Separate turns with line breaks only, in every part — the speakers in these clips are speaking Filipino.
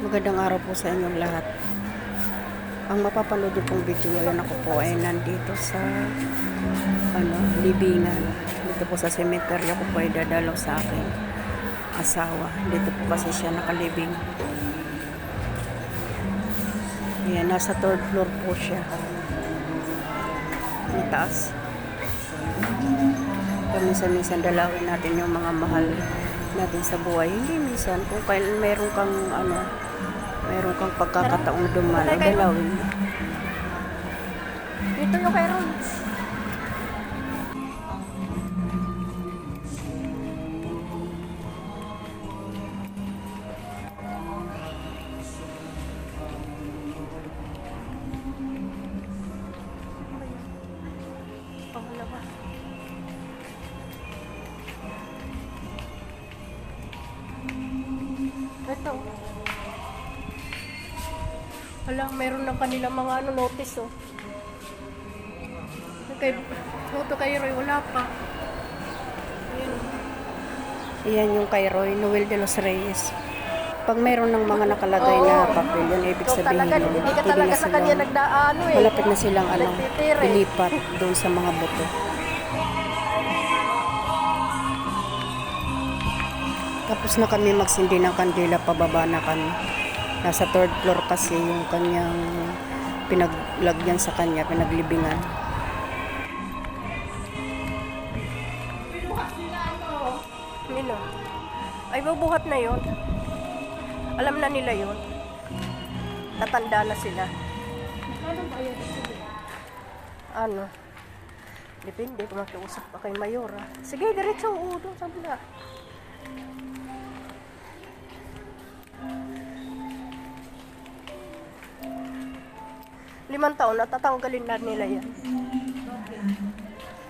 Magandang araw po sa inyong lahat. Ang mapapanood niyo pong video ngayon ako po ay nandito sa ano, libingan. Dito po sa sementeryo ko po ay dadalaw sa aking asawa. Dito po kasi siya nakalibing. Ayan, nasa third floor po siya. Ang taas. Paminsan-minsan dalawin natin yung mga mahal natin sa buhay. Hindi minsan, kung kailan meron kang ano, meron kang pagkakataong dumalaw, dalawin.
Dito yung kay Ron. Ito. Wala, meron ng kanila mga ano, notice oh. Kay, photo kay Roy, wala pa. Ayun.
Iyan yung kay Roy, Noel de los Reyes. Pag meron ng mga nakalagay na
Oo.
papel, yun ibig
Ikaw
sabihin
talaga,
nun,
hindi ka
pwede
talaga
na
sa kanya
silang,
nagdaano eh.
malapit na silang ano,
Nagtitira eh.
ilipat doon sa mga buto. Tapos na kami magsindi ng kandila, pababa na kami. Nasa third floor kasi yung kanyang pinaglagyan sa kanya, pinaglibingan.
Nino. Ay, bubuhat na yon. Alam na nila yon. Tatanda na sila. Ano? Depende kung makiusap pa kay Mayora. Sige, diretso. Oo, doon sa Limang taon, natatanggalin na nila yan.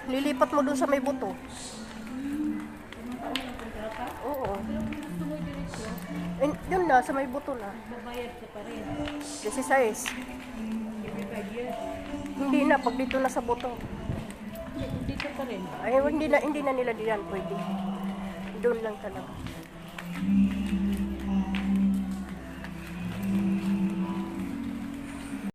Lilipat mo doon sa may buto. Oo. Eh, yun na, sa may buto na.
Babayad ka pa rin.
16.
Every five years.
Hindi na, pag dito na sa buto.
Dito pa rin.
Ay, hindi na, hindi na nila diyan pwede. Doon lang talaga.